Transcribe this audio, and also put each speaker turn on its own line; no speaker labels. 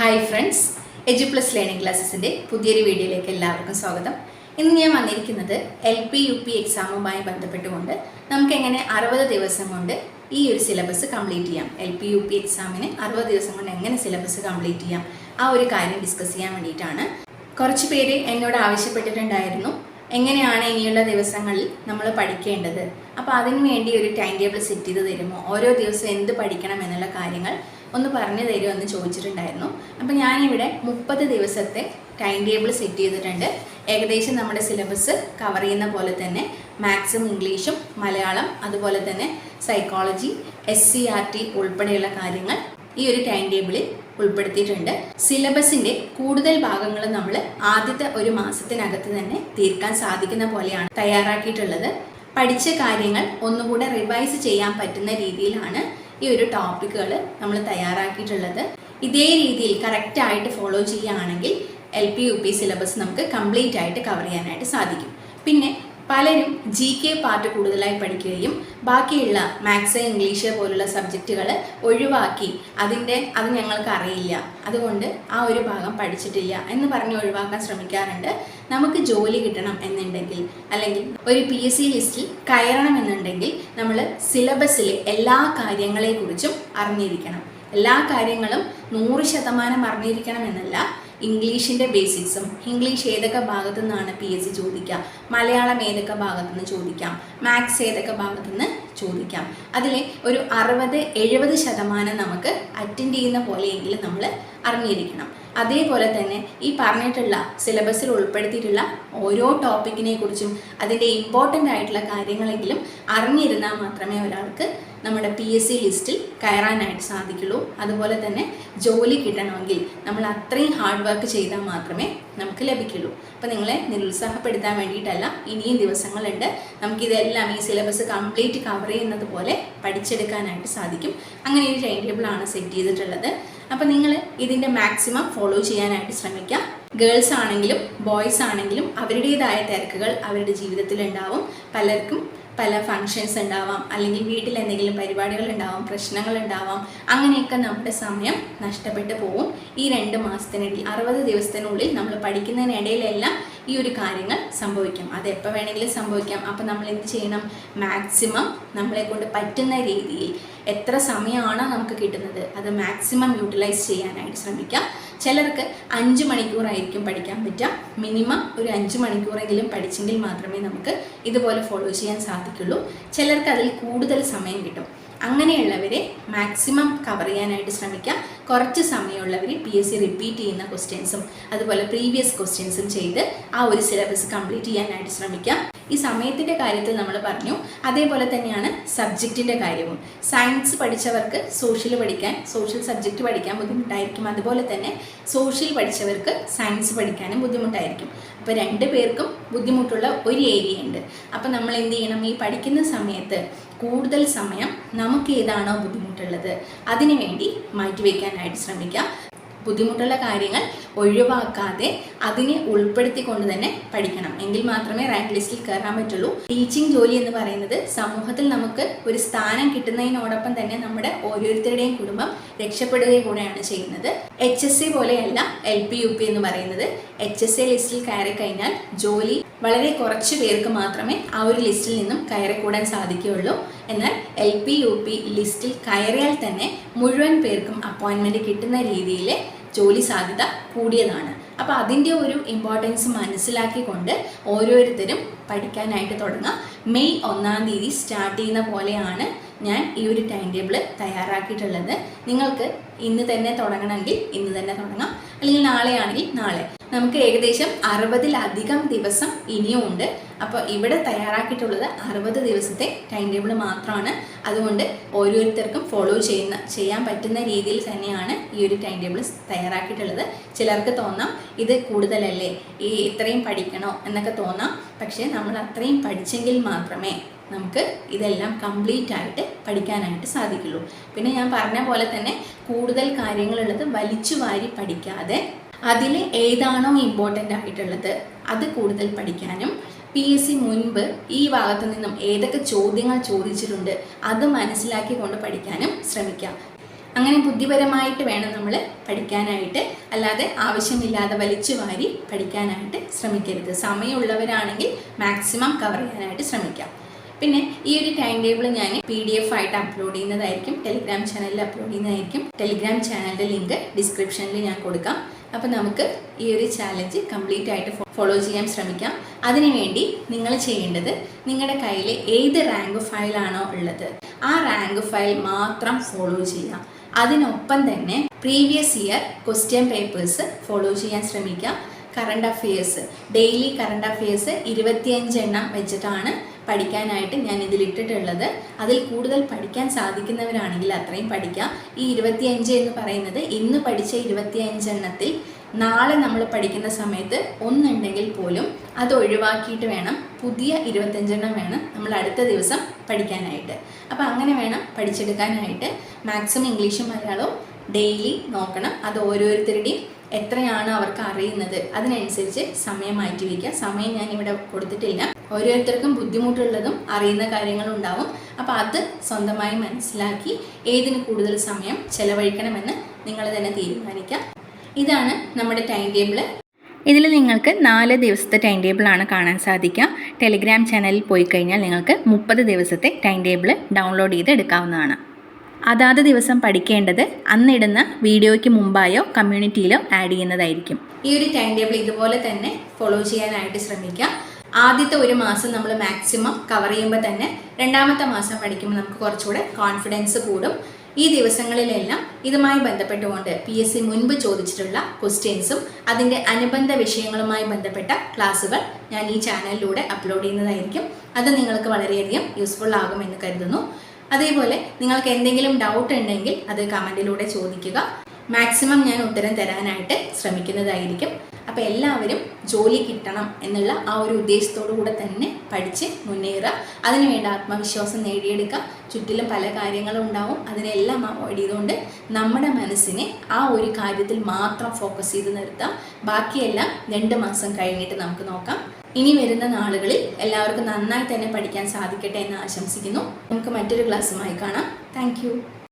hi friends edu plus learning ക്ലാസ്സസിൻ്റെ പുതിയൊരു വീഡിയോയിലേക്ക് എല്ലാവർക്കും സ്വാഗതം ഇന്ന് ഞാൻ വന്നിരിക്കുന്നത് എൽ പി യു പി എക്സാമുമായി ബന്ധപ്പെട്ടുകൊണ്ട് നമുക്കെങ്ങനെ അറുപത് ദിവസം കൊണ്ട് ഈ ഒരു സിലബസ് കംപ്ലീറ്റ് ചെയ്യാം എൽ പി യു പി എക്സാമിന് അറുപത് ദിവസം കൊണ്ട് എങ്ങനെ സിലബസ് കംപ്ലീറ്റ് ചെയ്യാം ആ ഒരു കാര്യം ഡിസ്കസ് ചെയ്യാൻ വേണ്ടിയിട്ടാണ് കുറച്ച് പേര് എന്നോട് ആവശ്യപ്പെട്ടിട്ടുണ്ടായിരുന്നു എങ്ങനെയാണ് ഇനിയുള്ള ദിവസങ്ങളിൽ നമ്മൾ പഠിക്കേണ്ടത് അപ്പോൾ അതിനു വേണ്ടി ഒരു ടൈം ടേബിൾ സെറ്റ് ചെയ്ത് തരുമോ ഓരോ ദിവസം എന്ത് പഠിക്കണം എന്നുള്ള കാര്യങ്ങൾ ഒന്ന് പറഞ്ഞു തരുമെന്ന് എന്ന് ചോദിച്ചിട്ടുണ്ടായിരുന്നു അപ്പം ഞാനിവിടെ മുപ്പത് ദിവസത്തെ ടൈം ടേബിൾ സെറ്റ് ചെയ്തിട്ടുണ്ട് ഏകദേശം നമ്മുടെ സിലബസ് കവർ ചെയ്യുന്ന പോലെ തന്നെ മാത്സും ഇംഗ്ലീഷും മലയാളം അതുപോലെ തന്നെ psychology S C R T ഉൾപ്പെടെയുള്ള കാര്യങ്ങൾ ഈ ഒരു ടൈം ടേബിളിൽ ഉൾപ്പെടുത്തിയിട്ടുണ്ട് സിലബസിൻ്റെ കൂടുതൽ ഭാഗങ്ങൾ നമ്മൾ ആദ്യത്തെ ഒരു മാസത്തിനകത്ത് തന്നെ തീർക്കാൻ സാധിക്കുന്ന പോലെയാണ് തയ്യാറാക്കിയിട്ടുള്ളത് പഠിച്ച കാര്യങ്ങൾ ഒന്നുകൂടെ റിവൈസ് ചെയ്യാൻ പറ്റുന്ന രീതിയിലാണ് ഈ ഒരു ടോപ്പിക്കുകൾ നമ്മൾ തയ്യാറാക്കിയിട്ടുള്ളത് ഇതേ രീതിയിൽ കറക്റ്റായിട്ട് ഫോളോ ചെയ്യുകയാണെങ്കിൽ L P U P syllabus നമുക്ക് കംപ്ലീറ്റ് ആയിട്ട് കവർ ചെയ്യാനായിട്ട് സാധിക്കും പിന്നെ പലരും ജി കെ പാർട്ട് കൂടുതലായി പഠിക്കുകയും ബാക്കിയുള്ള മാത്സ് ഇംഗ്ലീഷ് പോലുള്ള സബ്ജക്റ്റുകൾ ഒഴിവാക്കി അതിൻ്റെ അത് ഞങ്ങൾക്ക് അറിയില്ല അതുകൊണ്ട് ആ ഒരു ഭാഗം പഠിച്ചിട്ടില്ല എന്ന് പറഞ്ഞ് ഒഴിവാക്കാൻ ശ്രമിക്കാറുണ്ട് നമുക്ക് ജോലി കിട്ടണം എന്നുണ്ടെങ്കിൽ അല്ലെങ്കിൽ ഒരു പി എസ് സി ലിസ്റ്റിൽ കയറണം എന്നുണ്ടെങ്കിൽ നമ്മൾ സിലബസിലെ എല്ലാ കാര്യങ്ങളെക്കുറിച്ചും അറിഞ്ഞിരിക്കണം എല്ലാ കാര്യങ്ങളും നൂറ് ശതമാനം അറിഞ്ഞിരിക്കണം എന്നല്ല ഇംഗ്ലീഷിൻ്റെ ബേസിക്സും ഇംഗ്ലീഷ് ഏതൊക്കെ ഭാഗത്തു നിന്നാണ് പി എസ് സി ചോദിക്കുക മലയാളം ഏതൊക്കെ ഭാഗത്തു നിന്ന് ചോദിക്കാം മാത്സ് ഏതൊക്കെ ഭാഗത്തു നിന്ന് ചോദിക്കാം അതിൽ ഒരു അറുപത് എഴുപത് ശതമാനം നമുക്ക് അറ്റൻഡ് ചെയ്യുന്ന പോലെയെങ്കിലും നമ്മൾ അറിഞ്ഞിരിക്കണം അതേപോലെ തന്നെ ഈ പറഞ്ഞിട്ടുള്ള സിലബസിൽ ഉൾപ്പെടുത്തിയിട്ടുള്ള ഓരോ ടോപ്പിക്കിനെ കുറിച്ചും അതിൻ്റെ ഇമ്പോർട്ടൻ്റ് ആയിട്ടുള്ള കാര്യങ്ങളെങ്കിലും അറിഞ്ഞിരുന്നാൽ മാത്രമേ ഒരാൾക്ക് നമ്മുടെ പി എസ് സി ലിസ്റ്റിൽ കയറാനായിട്ട് സാധിക്കുള്ളൂ അതുപോലെ തന്നെ ജോലി കിട്ടണമെങ്കിൽ നമ്മൾ അത്രയും ഹാർഡ് വർക്ക് ചെയ്താൽ മാത്രമേ നമുക്ക് ലഭിക്കുള്ളൂ അപ്പോൾ നിങ്ങളെ നിരുത്സാഹപ്പെടുത്താൻ വേണ്ടിയിട്ടല്ല ഇനിയും ദിവസങ്ങളുണ്ട് നമുക്കിതെല്ലാം ഈ സിലബസ് കംപ്ലീറ്റ് കവർ ചെയ്യുന്നത് പോലെ പഠിച്ചെടുക്കാനായിട്ട് സാധിക്കും അങ്ങനെ ഒരു ടൈം ടേബിളാണ് സെറ്റ് ചെയ്തിട്ടുള്ളത് അപ്പോൾ നിങ്ങൾ ഇതിൻ്റെ മാക്സിമം ഫോളോ ചെയ്യാനായിട്ട് ശ്രമിക്കുക ഗേൾസ് ആണെങ്കിലും ബോയ്സ് ആണെങ്കിലും അവരുടേതായ തിരക്കുകൾ അവരുടെ ജീവിതത്തിൽ ഉണ്ടാവും പലർക്കും പല ഫങ്ഷൻസ് ഉണ്ടാവാം അല്ലെങ്കിൽ വീട്ടിൽ എന്തെങ്കിലും പരിപാടികൾ ഉണ്ടാവാം പ്രശ്നങ്ങൾ ഉണ്ടാവാം അങ്ങനെയൊക്കെ നമ്മുടെ സമയം നഷ്ടപ്പെട്ടു പോകും ഈ രണ്ട് മാസത്തിനിടയിൽ അറുപത് ദിവസത്തിനുള്ളിൽ നമ്മൾ പഠിക്കുന്നതിനിടയിലെല്ലാം ഈ ഒരു കാര്യങ്ങൾ സംഭവിക്കാം അത് എപ്പോൾ വേണമെങ്കിലും സംഭവിക്കാം അപ്പോൾ നമ്മൾ എന്ത് ചെയ്യണം മാക്സിമം നമ്മളെ കൊണ്ട് പറ്റുന്ന രീതിയിൽ എത്ര സമയമാണ് നമുക്ക് കിട്ടുന്നത് അത് മാക്സിമം യൂട്ടിലൈസ് ചെയ്യാനായിട്ട് ശ്രമിക്കാം ചിലർക്ക് അഞ്ച് മണിക്കൂറായിരിക്കും പഠിക്കാൻ പറ്റുക മിനിമം ഒരു അഞ്ച് മണിക്കൂറെങ്കിലും പഠിച്ചെങ്കിൽ മാത്രമേ നമുക്ക് ഇതുപോലെ ഫോളോ ചെയ്യാൻ സാധിക്കുള്ളൂ ചിലർക്ക് അതിൽ കൂടുതൽ സമയം കിട്ടും അങ്ങനെയുള്ളവരെ മാക്സിമം കവർ ചെയ്യാനായിട്ട് ശ്രമിക്കാം കുറച്ച് സമയമുള്ളവർ പി എസ് സി റിപ്പീറ്റ് ചെയ്യുന്ന ക്വസ്റ്റ്യൻസും അതുപോലെ പ്രീവിയസ് ക്വസ്റ്റ്യൻസും ചെയ്ത് ആ ഒരു സിലബസ് കംപ്ലീറ്റ് ചെയ്യാനായിട്ട് ശ്രമിക്കാം ഈ സമയത്തിൻ്റെ കാര്യത്തിൽ നമ്മൾ പറഞ്ഞു അതേപോലെ തന്നെയാണ് സബ്ജക്റ്റിൻ്റെ കാര്യവും സയൻസ് പഠിച്ചവർക്ക് സോഷ്യൽ പഠിക്കാൻ സോഷ്യൽ സബ്ജക്റ്റ് പഠിക്കാൻ ബുദ്ധിമുട്ടായിരിക്കും അതുപോലെ തന്നെ സോഷ്യൽ പഠിച്ചവർക്ക് സയൻസ് പഠിക്കാനും ബുദ്ധിമുട്ടായിരിക്കും അപ്പോൾ രണ്ട് പേർക്കും ബുദ്ധിമുട്ടുള്ള ഒരു ഏരിയ ഉണ്ട് അപ്പോൾ നമ്മൾ എന്ത് ചെയ്യണം ഈ പഠിക്കുന്ന സമയത്ത് കൂടുതൽ സമയം നമുക്ക് ഏതാണോ ബുദ്ധിമുട്ടുള്ളത് അതിനുവേണ്ടി മാറ്റിവെക്കാനായിട്ട് ശ്രമിക്കുക ബുദ്ധിമുട്ടുള്ള കാര്യങ്ങൾ ഒഴിവാക്കാതെ അതിനെ ഉൾപ്പെടുത്തിക്കൊണ്ട് തന്നെ പഠിക്കണം എങ്കിൽ മാത്രമേ റാങ്ക് ലിസ്റ്റിൽ കയറാൻ പറ്റുള്ളൂ ടീച്ചിങ് ജോലി എന്ന് പറയുന്നത് സമൂഹത്തിൽ നമുക്ക് ഒരു സ്ഥാനം കിട്ടുന്നതിനോടൊപ്പം തന്നെ നമ്മുടെ ഓരോരുത്തരുടെയും കുടുംബം രക്ഷപ്പെടുകയും കൂടെയാണ് ചെയ്യുന്നത് എച്ച് എസ് സി പോലെയല്ല എൽ പി യു പി എന്ന് പറയുന്നത് എച്ച് എസ് എ ലിസ്റ്റിൽ കയറി കഴിഞ്ഞാൽ ജോലി വളരെ കുറച്ച് പേർക്ക് മാത്രമേ ആ ഒരു ലിസ്റ്റിൽ നിന്നും കയറിക്കൂടാൻ സാധിക്കുകയുള്ളൂ എന്നാൽ എൽ പി യു പി ലിസ്റ്റിൽ കയറിയാൽ തന്നെ മുഴുവൻ പേർക്കും അപ്പോയിൻമെൻറ്റ് കിട്ടുന്ന രീതിയിൽ ജോലി സാധ്യത കൂടിയതാണ് അപ്പോൾ അതിൻ്റെ ഒരു ഇമ്പോർട്ടൻസ് മനസ്സിലാക്കിക്കൊണ്ട് ഓരോരുത്തരും പഠിക്കാനായിട്ട് തുടങ്ങാം മെയ് ഒന്നാം തീയതി സ്റ്റാർട്ട് ചെയ്യുന്ന പോലെയാണ് ഞാൻ ഈ ഒരു ടൈം ടേബിൾ തയ്യാറാക്കിയിട്ടുള്ളത് നിങ്ങൾക്ക് ഇന്ന് തന്നെ തുടങ്ങണമെങ്കിൽ ഇന്ന് തന്നെ തുടങ്ങാം അല്ലെങ്കിൽ നാളെയാണെങ്കിൽ നാളെ നമുക്ക് ഏകദേശം അറുപതിലധികം ദിവസം ഇനിയും ഉണ്ട് അപ്പോൾ ഇവിടെ തയ്യാറാക്കിയിട്ടുള്ളത് അറുപത് ദിവസത്തെ ടൈം ടേബിൾ മാത്രമാണ് അതുകൊണ്ട് ഓരോരുത്തർക്കും ഫോളോ ചെയ്യുന്ന ചെയ്യാൻ പറ്റുന്ന രീതിയിൽ തന്നെയാണ് ഈ ഒരു ടൈം ടേബിൾ തയ്യാറാക്കിയിട്ടുള്ളത് ചിലർക്ക് തോന്നാം ഇത് കൂടുതലല്ലേ ഈ ഇത്രയും പഠിക്കണോ എന്നൊക്കെ തോന്നാം പക്ഷേ നമ്മൾ അത്രയും പഠിച്ചെങ്കിൽ മാത്രമേ നമുക്ക് ഇതെല്ലാം കംപ്ലീറ്റ് ആയിട്ട് പഠിക്കാനായിട്ട് സാധിക്കുള്ളൂ പിന്നെ ഞാൻ പറഞ്ഞ പോലെ തന്നെ കൂടുതൽ കാര്യങ്ങളുള്ളത് വലിച്ചു വാരി പഠിക്കാതെ അതിൽ ഏതാണോ ഇമ്പോർട്ടൻ്റ് ആയിട്ടുള്ളത് അത് കൂടുതൽ പഠിക്കാനും പി എസ് സി മുൻപ് ഈ ഭാഗത്തു നിന്നും ഏതൊക്കെ ചോദ്യങ്ങൾ ചോദിച്ചിട്ടുണ്ട് അത് മനസ്സിലാക്കിക്കൊണ്ട് പഠിക്കാനും ശ്രമിക്കാം അങ്ങനെ ബുദ്ധിപരമായിട്ട് വേണം നമ്മൾ പഠിക്കാനായിട്ട് അല്ലാതെ ആവശ്യമില്ലാതെ വലിച്ചു വാരി പഠിക്കാനായിട്ട് ശ്രമിക്കരുത് സമയമുള്ളവരാണെങ്കിൽ മാക്സിമം കവർ ചെയ്യാനായിട്ട് ശ്രമിക്കാം പിന്നെ ഈ ഒരു ടൈം ടേബിൾ ഞാൻ പി ഡി എഫ് ആയിട്ട് അപ്ലോഡ് ചെയ്യുന്നതായിരിക്കും ടെലിഗ്രാം ചാനലിൽ അപ്ലോഡ് ചെയ്യുന്നതായിരിക്കും ടെലിഗ്രാം ചാനലിൻ്റെ ലിങ്ക് ഡിസ്ക്രിപ്ഷനിൽ ഞാൻ കൊടുക്കാം അപ്പോൾ നമുക്ക് ഈ ഒരു ചാലഞ്ച് കംപ്ലീറ്റ് ആയിട്ട് ഫോളോ ചെയ്യാൻ ശ്രമിക്കാം അതിനുവേണ്ടി നിങ്ങൾ ചെയ്യേണ്ടത് നിങ്ങളുടെ കയ്യിൽ ഏത് റാങ്ക് ഫയലാണോ ഉള്ളത് ആ റാങ്ക് ഫയൽ മാത്രം ഫോളോ ചെയ്യാം അതിനൊപ്പം തന്നെ previous year question papers follow ചെയ്യാൻ ശ്രമിക്കാം current affairs daily current affairs ഇരുപത്തിയഞ്ച് എണ്ണം വെച്ചിട്ടാണ് പഠിക്കാനായിട്ട് ഞാൻ ഇതിലിട്ടിട്ടുള്ളത് അതിൽ കൂടുതൽ പഠിക്കാൻ സാധിക്കുന്നവരാണെങ്കിൽ അത്രയും പഠിക്കാം ഈ ഇരുപത്തിയഞ്ച് എന്ന് പറയുന്നത് ഇന്ന് പഠിച്ച ഇരുപത്തിയഞ്ച് എണ്ണത്തിൽ നാളെ നമ്മൾ പഠിക്കുന്ന സമയത്ത് ഒന്നുണ്ടെങ്കിൽ പോലും അത് ഒഴിവാക്കിയിട്ട് വേണം പുതിയ ഇരുപത്തഞ്ചെണ്ണം വേണം നമ്മൾ അടുത്ത ദിവസം പഠിക്കാനായിട്ട് അപ്പം അങ്ങനെ വേണം പഠിച്ചെടുക്കാനായിട്ട് മാക്സിമം ഇംഗ്ലീഷും മലയാളവും ഡെയിലി നോക്കണം അത് ഓരോരുത്തരുടെയും എത്രയാണ് അവർക്ക് അറിയുന്നത് അതിനനുസരിച്ച് സമയം മാറ്റി വയ്ക്കുക സമയം ഞാൻ ഇവിടെ കൊടുത്തിട്ടില്ല ഓരോരുത്തർക്കും ബുദ്ധിമുട്ടുള്ളതും അറിയുന്ന കാര്യങ്ങളും ഉണ്ടാവും അപ്പോൾ അത് സ്വന്തമായി മനസ്സിലാക്കി ഏതിന് കൂടുതൽ സമയം ചെലവഴിക്കണമെന്ന് നിങ്ങൾ തന്നെ തീരുമാനിക്കാം ഇതാണ് നമ്മുടെ ടൈം ടേബിള് ഇതിൽ നിങ്ങൾക്ക് നാല് ദിവസത്തെ ടൈം ടേബിളാണ് കാണാൻ സാധിക്കുക ടെലിഗ്രാം ചാനലിൽ പോയി കഴിഞ്ഞാൽ നിങ്ങൾക്ക് മുപ്പത് ദിവസത്തെ ടൈം ടേബിൾ ഡൗൺലോഡ് ചെയ്ത് എടുക്കാവുന്നതാണ് അതാത് ദിവസം പഠിക്കേണ്ടത് അന്നിടുന്ന വീഡിയോയ്ക്ക് മുമ്പായോ കമ്മ്യൂണിറ്റിയിലോ ആഡ് ചെയ്യുന്നതായിരിക്കും ഈ ഒരു ടൈം ടേബിൾ ഇതുപോലെ തന്നെ ഫോളോ ചെയ്യാനായിട്ട് ശ്രമിക്കാം ആദ്യത്തെ ഒരു മാസം നമ്മൾ മാക്സിമം കവർ ചെയ്യുമ്പോൾ തന്നെ രണ്ടാമത്തെ മാസം പഠിക്കുമ്പോൾ നമുക്ക് കുറച്ചുകൂടെ കോൺഫിഡൻസ് കൂടും ഈ ദിവസങ്ങളിലെല്ലാം ഇതുമായി ബന്ധപ്പെട്ടുകൊണ്ട് പി എസ് സി മുൻപ് ചോദിച്ചിട്ടുള്ള ക്വസ്റ്റ്യൻസും അതിൻ്റെ അനുബന്ധ വിഷയങ്ങളുമായി ബന്ധപ്പെട്ട ക്ലാസ്സുകൾ ഞാൻ ഈ ചാനലിലൂടെ അപ്ലോഡ് ചെയ്യുന്നതായിരിക്കും അത് നിങ്ങൾക്ക് വളരെയധികം യൂസ്ഫുൾ ആകുമെന്ന് കരുതുന്നു അതേപോലെ നിങ്ങൾക്ക് എന്തെങ്കിലും ഡൗട്ട് ഉണ്ടെങ്കിൽ അത് കമൻറ്റിലൂടെ ചോദിക്കുക മാക്സിമം ഞാൻ ഉത്തരം തരാനായിട്ട് ശ്രമിക്കുന്നതായിരിക്കും അപ്പോൾ എല്ലാവരും ജോലി കിട്ടണം എന്നുള്ള ആ ഒരു ഉദ്ദേശത്തോടു കൂടെ തന്നെ പഠിച്ച് മുന്നേറുക അതിനുവേണ്ട ആത്മവിശ്വാസം നേടിയെടുക്കുക ചുറ്റിലും പല കാര്യങ്ങളും ഉണ്ടാവും അതിനെല്ലാം ഓടിയതുകൊണ്ട് ചെയ്തുകൊണ്ട് നമ്മുടെ മനസ്സിനെ ആ ഒരു കാര്യത്തിൽ മാത്രം ഫോക്കസ് ചെയ്ത് നിർത്താം ബാക്കിയെല്ലാം രണ്ട് മാസം കഴിഞ്ഞിട്ട് നമുക്ക് നോക്കാം ഇനി വരുന്ന നാളുകളിൽ എല്ലാവർക്കും നന്നായി തന്നെ പഠിക്കാൻ സാധിക്കട്ടെ എന്ന് ആശംസിക്കുന്നു നമുക്ക് മറ്റൊരു ക്ലാസ്സുമായി കാണാം താങ്ക്